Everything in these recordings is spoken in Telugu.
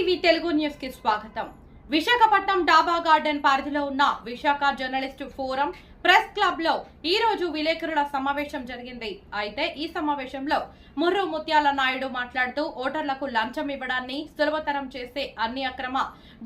నమస్కారం తెలుగు న్యూస్కి స్వాగతం. విశాఖపట్నం డాబా గార్డెన్ పరిధిలో ఉన్న విశాఖ జర్నలిస్ట్ ఫోరం ప్రెస్ క్లబ్లో ఈ రోజు విలేకరుల సమావేశం జరిగింది. అయితే ఈ సమావేశంలో ముర్రు ముత్యాల నాయుడు మాట్లాడుతూ ఓటర్లకు లంచం ఇవ్వడాన్ని సులభతరం చేసే అన్ని అక్రమ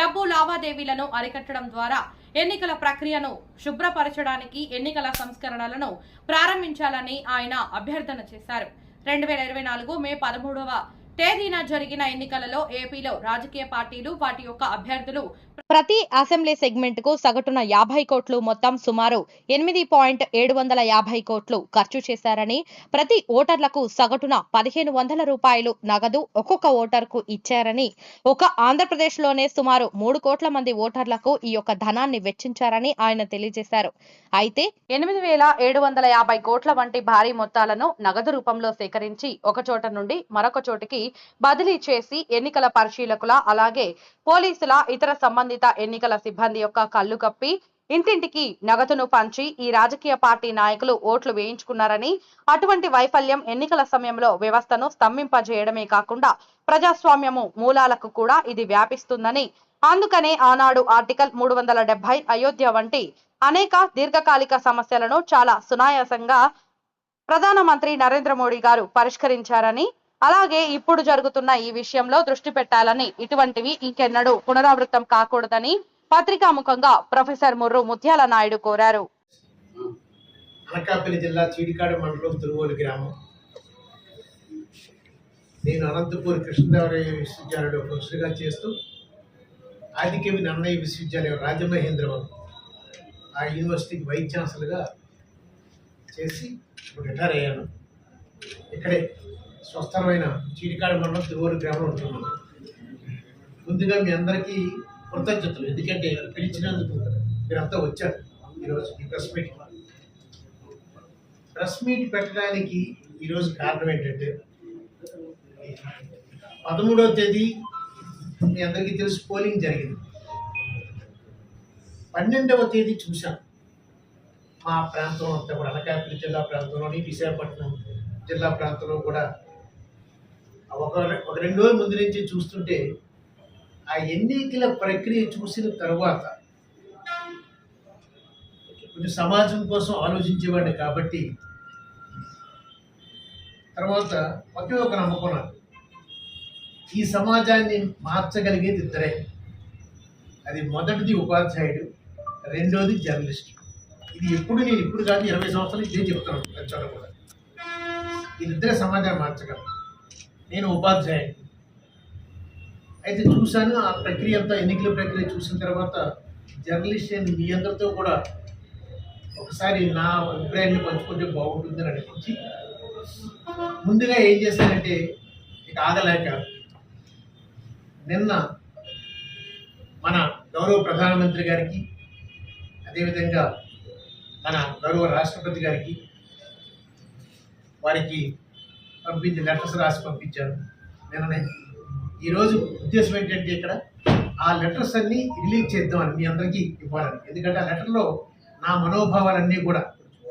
డబ్బు లావాదేవీలను అరికట్టడం ద్వారా ఎన్నికల ప్రక్రియను శుభ్రపరచడానికి ఎన్నికల సంస్కరణలను ప్రారంభించాలని ఆయన అభ్యర్థన చేశారు. రెండు వేల ఇరవై నాలుగు మే పదమూడవ తేదీన జరిగిన ఎన్నికలలో ఏపీలో రాజకీయ పార్టీలు వాటి యొక్క అభ్యర్థులు ప్రతి అసెంబ్లీ సెగ్మెంట్కు సగటున యాభై కోట్లు మొత్తం సుమారు ఎనిమిది పాయింట్ ఏడు వందల యాభై కోట్లు ఖర్చు చేశారని ప్రతి ఓటర్లకు సగటున పదిహేను వందల రూపాయలు నగదు ఒక్కొక్క ఓటర్కు ఇచ్చారని ఒక ఆంధ్రప్రదేశ్లోనే సుమారు మూడు కోట్ల మంది ఓటర్లకు ఈ యొక్క ధనాన్ని వెచ్చించారని ఆయన తెలియజేశారు. అయితే ఎనిమిది వేల ఏడు వందల యాభై కోట్ల వంటి భారీ మొత్తాలను నగదు రూపంలో సేకరించి ఒక చోట నుండి మరొక చోటికి బదిలీ చేసి ఎన్నికల పరిశీలకుల అలాగే పోలీసుల ఇతర సంబంధిత ఎన్నికల సిబ్బంది యొక్క కళ్ళు కప్పి ఇంటింటికి నగదును పంచి ఈ రాజకీయ పార్టీ నాయకులు ఓట్లు వేయించుకున్నారని అటువంటి వైఫల్యం ఎన్నికల సమయంలో వ్యవస్థను స్తంభింపజేయడమే కాకుండా ప్రజాస్వామ్యము మూలాలకు కూడా ఇది వ్యాపిస్తుందని. అందుకనే ఆనాడు ఆర్టికల్ మూడు వందల డెబ్బై అయోధ్య వంటి అనేక దీర్ఘకాలిక సమస్యలను చాలా సునాయాసంగా ప్రధానమంత్రి నరేంద్ర మోడీ గారు పరిష్కరించారని అలాగే ఇప్పుడు జరుగుతున్న ఈ విషయంలో దృష్టి పెట్టాలని ఇటువంటివి ఇంకెన్నడూ పునరావృతం కాకూడదని పత్రికా ముఖంగా ప్రొఫెసర్ ముర్రు ముత్యాల నాయుడు కోరారు. అనకాపల్లి జిల్లా చీడికాడు మండలం తిరువోలు గ్రామం. నేను అనంతపూర్ కృష్ణదేవరాయ విశ్వవిద్యాలయంలో ప్రొఫెసర్గా చేస్తూ ఆదికవి నన్నయ్య విశ్వవిద్యాలయం రాజమహేంద్రవరం ఆ యూనివర్సిటీకి వైస్ ఛాన్సలర్గా చేసి ఇప్పుడు రిటైర్ అయ్యాను. ఇక్కడే స్వస్థలమైన చీడికాడ మండలం తిరువూరు గ్రామంలో ఉంటున్నాను ముందుగా మీ అందరికీ కృతజ్ఞతలు. ఎందుకంటే పిలిచినందుకు మీరంతా వచ్చారు ఈరోజు ఈ ప్రెస్ మీట్. ప్రెస్ మీట్ పెట్టడానికి ఈరోజు కారణం ఏంటంటే పదమూడవ తేదీ మీ అందరికీ తెలుసు పోలింగ్ జరిగింది. పన్నెండవ తేదీ చూశాం. మా ప్రాంతం అంతా కూడా అనకాపల్లి జిల్లా ప్రాంతంలోని విశాఖపట్నం జిల్లా ప్రాంతంలో కూడా ఒక ఒక రెండు రోజుల ముందు నుంచి చూస్తుంటే ఆ ఎన్నికల ప్రక్రియ చూసిన తర్వాత కొంచెం సమాజం కోసం ఆలోచించేవాడిని కాబట్టి తర్వాత ఒకే ఒక నమ్మకం నాకు. ఈ సమాజాన్ని మార్చగలిగేది ఇద్దరే. అది మొదటిది ఉపాధ్యాయుడు రెండోది జర్నలిస్ట్. ఇది ఎప్పుడు నేను ఇప్పుడు కాదు ఇరవై సంవత్సరాలు ఇదే చెప్తాను ప్రతి చోట కూడా. సమాజాన్ని మార్చగలరు. నేను ఉపాధ్యాయుడు అయితే చూశాను ఆ ప్రక్రియ అంతా ఎన్నికల ప్రక్రియ చూసిన తర్వాత జర్నలిస్ట్ అని మీ అందరితో కూడా ఒకసారి నా అభిప్రాయాన్ని పంచుకుంటే బాగుంటుందని అనిపించి ముందుగా ఏం చేశానంటే ఇక ఆగలేక నిన్న మన గౌరవ ప్రధానమంత్రి గారికి అదేవిధంగా మన గౌరవ రాష్ట్రపతి గారికి వారికి పంపించి లెటర్స్ రాసి పంపించారు. నిన్ననే. ఈరోజు ఉద్దేశం ఏంటంటే ఇక్కడ ఆ లెటర్స్ అన్నీ రిలీజ్ చేద్దామని మీ అందరికీ ఇవ్వాలని ఎందుకంటే ఆ లెటర్లో నా మనోభావాలన్నీ కూడా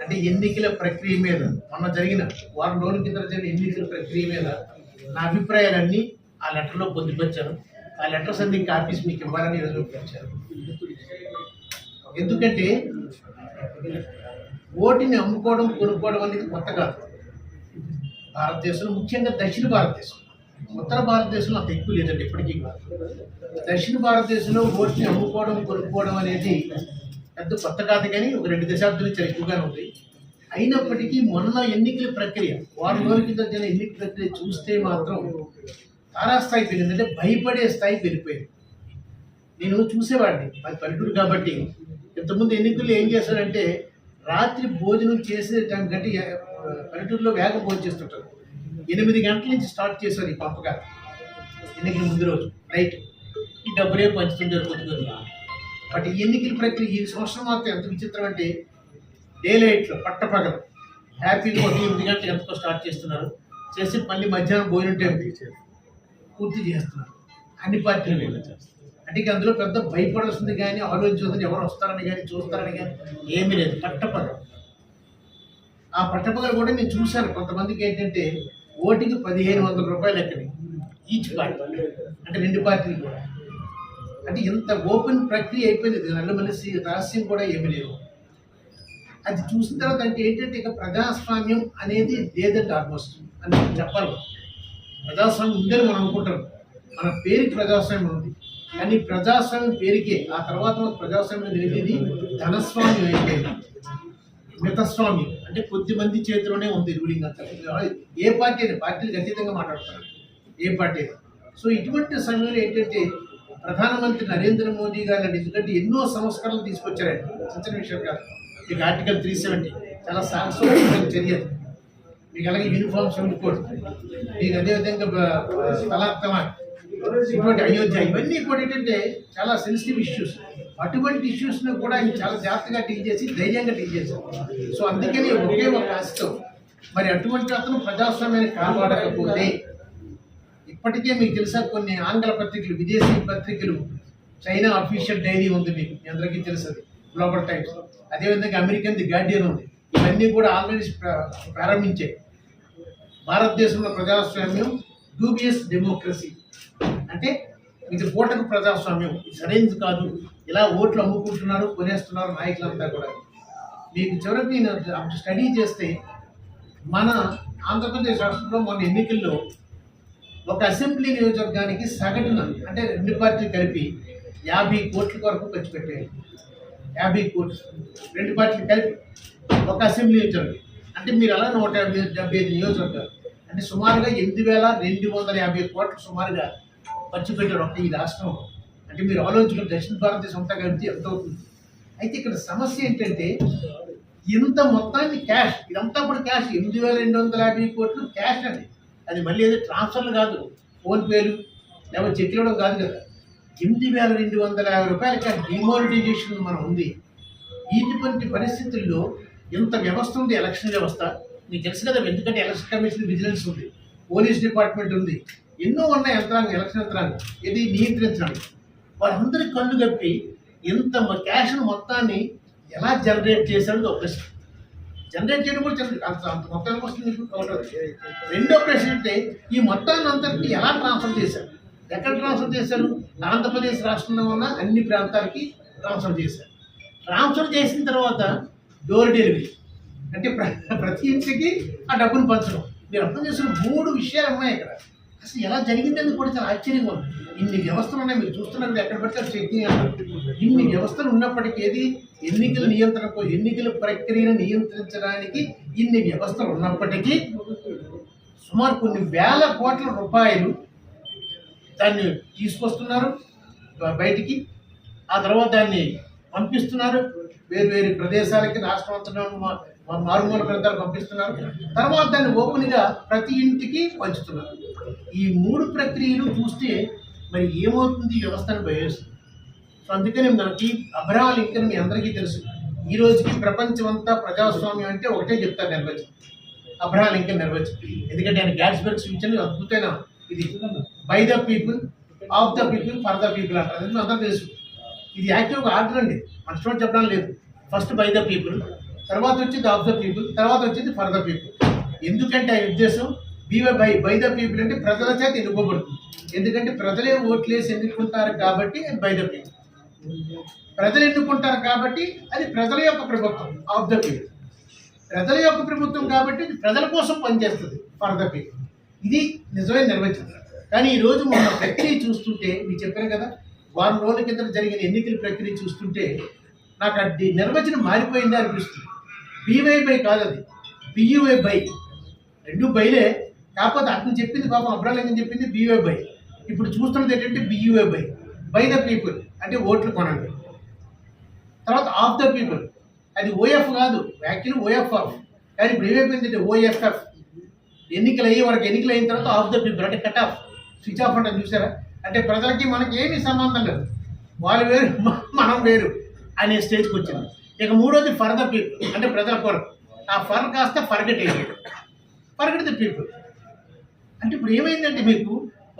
అంటే ఎన్నికల ప్రక్రియ మీద మొన్న జరిగిన వారం రోజుల కింద జరిగిన ఎన్నికల ప్రక్రియ మీద నా అభిప్రాయాలన్నీ ఆ లెటర్లో పొందుపరిచాను. ఆ లెటర్స్ అన్ని కాపీస్ మీకు ఇవ్వాలని ఈరోజు వచ్చారు ఎందుకంటే ఓటిని అమ్ముకోవడం కొనుక్కోవడం అనేది కొత్త కాదు. భారతదేశంలో ముఖ్యంగా దక్షిణ భారతదేశం. ఉత్తర భారతదేశంలో అంత ఎక్కువ లేదండి ఇప్పటికీ దక్షిణ భారతదేశంలో ఓటిని అమ్ముకోవడం కొనుక్కోవడం అనేది పెద్ద కొత్త కాదు కానీ ఒక రెండు దశాబ్దాల నుంచి చాలా ఎక్కువగానే ఉంది. అయినప్పటికీ మొన్న ఎన్నికల ప్రక్రియ వారం రోజుల కింద జరిగిన ఎన్నికల ప్రక్రియ చూస్తే మాత్రం తారాస్థాయి పెరిగింది. అంటే భయపడే స్థాయి పెరిగిపోయింది. నేను చూసేవాడిని అది పల్లెటూరు కాబట్టి. ఇంతకుముందు ఎన్నికల్లో ఏం చేశారంటే రాత్రి భోజనం చేసే టైం కంటే పల్లెటూరులో వేగ భోజనం చేస్తుంటారు. ఎనిమిది గంటల నుంచి స్టార్ట్ చేశారు ఈ పంపగా ఎన్నికల ముందు రోజు నైట్. ఈ డబ్బులే పంచుతుంటారు కొద్దిగా. బట్ ఈ ఎన్నికల ప్రక్రియ ఈ సంవత్సరం మాత్రం ఎంత విచిత్రం అంటే డే లైట్లో పట్టపగలు. హ్యాపీగా ఒక ఎనిమిది గంటలకు ఎంతకో స్టార్ట్ చేస్తున్నారు. చేసి మళ్ళీ మధ్యాహ్నం భోజనం టైం పూర్తి చేస్తున్నారు. అన్ని పార్టీలు వీళ్ళు అంటే ఇక అందులో పెద్ద భయపడాల్సింది కానీ ఆలోచించాల్సింది ఎవరు వస్తారని కానీ చూస్తారని కానీ ఏమీ లేదు. పట్టపగలు. ఆ పట్టపగలు కూడా నేను చూశాను. కొంతమందికి ఏంటంటే ఓటికి పదిహేను వందల రూపాయలు ఎక్కడి? Each party. అంటే రెండు పార్టీలు కూడా. అంటే ఇంత ఓపెన్ ప్రక్రియ అయిపోయింది. ఇది రహస్యం కూడా ఏమీ లేవు అది చూసిన తర్వాత అంటే ఏంటంటే ఇక ప్రజాస్వామ్యం అనేది లేదంటే ఆల్మోస్ట్ అని చెప్పాలి. ప్రజాస్వామ్యం ఉందని మనం అనుకుంటాం. మన పేరుకి ప్రజాస్వామ్యం ఉంది. కానీ ప్రజాస్వామ్యం పేరుకే ఆ తర్వాత ప్రజాస్వామ్యం తెలియదు ధనస్వామ్యం అయిపోయింది. మితస్వామ్యం. అంటే కొద్ది మంది చేతిలోనే ఉంది రూలింగ్ అంతా. ఏ పార్టీ అయినా పార్టీలు అతీతంగా మాట్లాడుతున్నారు ఏ పార్టీ సో ఇటువంటి సమయంలో ఏంటంటే ప్రధానమంత్రి నరేంద్ర మోదీ గారు ఎందుకంటే ఎన్నో సంస్కరణలు తీసుకొచ్చారండి. చిన్న విషయం కాదు. మీకు ఆర్టికల్ త్రీ సెవెంటీ చాలా సాంస్కృతిక చర్య మీకు అలాగే యూనిఫామ్ సివిల్ కోడ్ మీకు అదేవిధంగా బ- తలాక్ తలాక్ ఇటువంటి అయోధ్య ఇవన్నీ కూడా ఏంటంటే చాలా సెన్సిటివ్ ఇష్యూస్ అటువంటి ఇష్యూస్ను కూడా ఆయన చాలా జాగ్రత్తగా డీల్ చేసి ధైర్యంగా డీల్ చేశారు. సో అందుకని ఒకే ఒక ఆశతో మరి అటువంటి అతను ప్రజాస్వామ్యాన్ని కాపాడకపోతే ఇప్పటికే మీకు తెలుసా కొన్ని ఆంగ్ల పత్రికలు విదేశీ పత్రికలు చైనా అఫీషియల్ డైరీ ఉంది మీకు మీ అందరికీ తెలుసుది గ్లోబల్ టైమ్స్ అదేవిధంగా అమెరికన్ ది గార్డియన్ ఉంది. ఇవన్నీ కూడా ఆల్రెడీ ప్ర- ప్రారంభించాయి. భారతదేశంలో ప్రజాస్వామ్యం డూబియస్ డెమోక్రసీ అంటే ఇది ఓటకు ప్రజాస్వామ్యం. ఇది సరైనది కాదు. ఇలా ఓట్లు అమ్ముకుంటున్నారు కొనేస్తున్నారు నాయకులంతా కూడా. మీకు చివరికి నేను స్టడీ చేస్తే మన ఆంధ్రప్రదేశ్ రాష్ట్రంలో మన ఎన్నికల్లో ఒక అసెంబ్లీ నియోజకవర్గానికి సగటున అంటే రెండు పార్టీలు కలిపి యాభై కోట్ల వరకు ఖర్చు పెట్టాయి యాభై కోట్లు. రెండు పార్టీలు కలిపి ఒక అసెంబ్లీ నియోజకవర్గం. అంటే మీరు అలా నూట యాభై డెబ్బై ఐదు నియోజకవర్గాలు? అంటే సుమారుగా ఎనిమిది వేల రెండు వందల యాభై కోట్లు సుమారుగా ఖర్చు పెట్టారు ఈ రాష్ట్రం. అంటే మీరు ఆలోచించుకుని దక్షిణ భారతదేశం అంతా కలిపి ఎంత అవుతుంది? అయితే ఇక్కడ సమస్య ఏంటంటే ఇంత మొత్తాన్ని క్యాష్ ఇదంతా కూడా క్యాష్ ఎనిమిది వేల రెండు వందల యాభై కోట్లు క్యాష్ అండి. అది మళ్ళీ ఏదో ట్రాన్స్ఫర్లు కాదు. ఫోన్పేలు లేకపోతే చెక్ ఇవ్వడం కాదు కదా. ఎనిమిది వేల రెండు వందల యాభై రూపాయలు క్యాష్ డిమానిటైజేషన్ మనం ఉంది. ఇటువంటి పరిస్థితుల్లో ఇంత వ్యవస్థ ఉంది ఎలక్షన్ వ్యవస్థ. మీకు తెలుసు కదా ఎందుకంటే ఎలక్షన్ కమిషన్ విజిలెన్స్ ఉంది. పోలీస్ డిపార్ట్మెంట్ ఉంది. ఎన్నో ఉన్న యంత్రాంగం ఎలక్షన్ యంత్రాంగం. ఇది నియంత్రించడానికి వాళ్ళందరి కళ్ళు కప్పి ఇంత క్యాష్ను మొత్తాన్ని ఎలా జనరేట్ చేశాడో ఒక ప్రశ్న. జనరేట్ చేయడం కూడా జనరేట్ అంత అంత మొత్తానికి వస్తుంది రెండో ప్రశ్న అంటే ఈ మొత్తాన్ని అంతటిని ఎలా ట్రాన్స్ఫర్ చేశారు? ఎక్కడ ట్రాన్స్ఫర్ చేశారు? ఆంధ్రప్రదేశ్ రాష్ట్రంలో ఉన్న అన్ని ప్రాంతాలకి ట్రాన్స్ఫర్ చేశారు. ట్రాన్స్ఫర్ చేసిన తర్వాత డోర్ డెలివరీ అంటే ప్ర- ప్రతి ఇంటికి ఆ డబ్బును పంచడం. మీరు అర్థం చేసిన మూడు విషయాలు ఉన్నాయి ఇక్కడ. అసలు ఎలా జరిగిందని కూడా చాలా ఆశ్చర్యంగా ఉంది. ఇన్ని వ్యవస్థలు ఉన్నాయి మీరు చూస్తున్నారు ఎక్కడ పడితే అక్కడ ఇన్ని వ్యవస్థలు ఉన్నప్పటికీ ఏది? ఎన్నికల నియంత్రణకు ఎన్నికల ప్రక్రియను నియంత్రించడానికి ఇన్ని వ్యవస్థలు ఉన్నప్పటికీ సుమారు కొన్ని వేల కోట్ల రూపాయలు దాన్ని తీసుకొస్తున్నారు బయటికి. ఆ తర్వాత దాన్ని పంపిస్తున్నారు. వేరు వేరు ప్రదేశాలకి రాష్ట్రం అంతటా మారుమూల ప్రాంతాలు పంపిస్తున్నారు. తర్వాత దాన్ని ఓపెన్గా ప్రతి ఇంటికి పంచుతున్నారు. ఈ మూడు ప్రక్రియలు చూస్తే మరి ఏమవుతుంది ఈ వ్యవస్థను భయేస్తుంది సో అందుకని మనకి అబ్రహం లింకన్ మీ అందరికీ తెలుసు. ఈ రోజుకి ప్రపంచమంతా ప్రజాస్వామ్యం అంటే ఒకటే చెప్తారు నిర్వచనం. అబ్రహం లింకన్ నిర్వచనం. ఎందుకంటే ఆయన గ్యాట్స్బర్గ్ సూచన అద్భుతమైన ఇది. By the people of the people for the people అంటారు. అది అందరూ తెలుసు. ఇది యాక్టివ్గా ఆర్డర్ అండి. మనసులో చెప్పడం లేదు. ఫస్ట్ బై ద పీపుల్ తర్వాత వచ్చింది ఆఫ్ ద పీపుల్ తర్వాత వచ్చింది ఫర్ ద పీపుల్ ఎందుకంటే ఆ ఉద్దేశం B Y by by the people అంటే ప్రజల చేత ఎన్నుకోబడుతుంది. ఎందుకంటే ప్రజలే ఓట్లేసి ఎన్నుకుంటారు కాబట్టి బై ద పీపుల్ ప్రజలు ఎన్నుకుంటారు కాబట్టి అది ప్రజల యొక్క ప్రభుత్వం ఆఫ్ ద పీపుల్ ప్రజల యొక్క ప్రభుత్వం కాబట్టి ఇది ప్రజల కోసం పనిచేస్తుంది ఫర్ ద పీపుల్ ఇది నిజమైన నిర్వచనం. కానీ ఈ రోజు మన ప్రక్రియ చూస్తుంటే మీరు చెప్పారు కదా వారం రోజుల కింద జరిగిన ఎన్నికల ప్రక్రియ చూస్తుంటే నాకు అది నిర్వచనం మారిపోయిందా అనిపిస్తుంది. బీవై బై కాదు అది. బియువై బై రెండు బైలే కాకపోతే అతను చెప్పింది పాపం అబ్రాలింగం చెప్పింది బీయూఏ బై ఇప్పుడు చూస్తున్నది ఏంటంటే BUA by by the people అంటే ఓట్లు కొనండి. తర్వాత ఆఫ్ ద పీపుల్ అది ఓఎఫ్ కాదు. యాక్చువల్లీ ఓఎఫ్ ఆఫ్ కానీ ఇప్పుడు ఏమైపోయిందంటే ఓఎఫ్ఎఫ్ ఎన్నికలు అయ్యి మనకి ఎన్నికలు అయిన తర్వాత ఆఫ్ ద పీపుల్ అంటే కట్ ఆఫ్ స్విచ్ ఆఫ్ అంటే చూసారా? అంటే ప్రజలకి మనకి ఏమీ సంబంధం లేదు. వాళ్ళు వేరు మనం వేరు అనే స్టేజ్కి వచ్చింది. ఇక మూడోది ఫర్ ద పీపుల్ అంటే ప్రజల కొరకు ఆ ఫర్ కాస్త ఫర్గెట్ అయ్యాడు ఫర్గెట్ ద పీపుల్ అంటే ఇప్పుడు ఏమైందంటే మీకు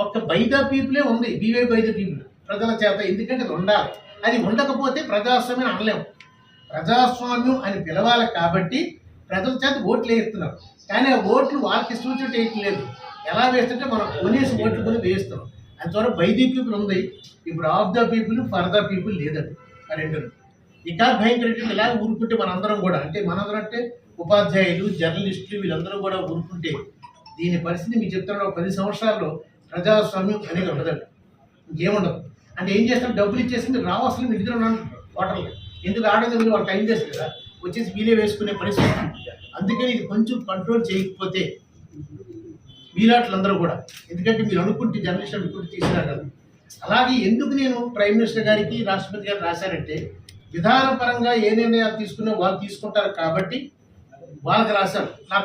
ఒక్క బై ద పీపులే ఉంది బీవే బై ద పీపుల్ ప్రజల చేత ఎందుకంటే అది ఉండాలి. అది ఉండకపోతే ప్రజాస్వామ్యం అనలేము. ప్రజాస్వామ్యం అని పిలవాలి కాబట్టి ప్రజల చేత ఓట్లు వేస్తున్నారు. కానీ ఆ ఓట్లు వాళ్ళకి సూచన వేయట్లేదు ఎలా వేస్తుంటే మనం కొనేసి ఓట్లు కొని వేస్తున్నాం. ద్వారా బై ది పీపుల్ ఉంది. ఇప్పుడు of the people for the people లేదండి. ఆ రెండు ఇంకా భయంకరంగా ఇలా ఊరుకుంటే మనందరం కూడా అంటే మనందరం అంటే ఉపాధ్యాయులు జర్నలిస్టులు వీళ్ళందరూ కూడా ఊరుకుంటే దీని పరిస్థితి మీకు చెప్తున్నా ఒక పది సంవత్సరాల్లో ప్రజాస్వామ్యం అనేది ఉండదండి. ఇంకేముండదు. అంటే ఏం చేస్తారు? డబ్బులు ఇచ్చేసి మీరు రావాల్సిన మీ ఇంట్లో ఉన్నాను హోటల్ ఎందుకు ఆడదు మీరు వాళ్ళు టైం చేస్తారు కదా? వచ్చేసి వీలే వేసుకునే పరిస్థితి అందుకని ఇది కొంచెం కంట్రోల్ చేయకపోతే మీలాట్లందరూ కూడా ఎందుకంటే మీరు అనుకుంటే జర్నలిస్ట్ అనుకుంటే తీసుకురాగలరు అలాగే ఎందుకు నేను ప్రైమ్ మినిస్టర్ గారికి రాష్ట్రపతి గారు రాశారంటే విధానపరంగా ఏ నిర్ణయాలు తీసుకున్నా వాళ్ళు తీసుకుంటారు కాబట్టి వాళ్ళకి రాశారు నాకు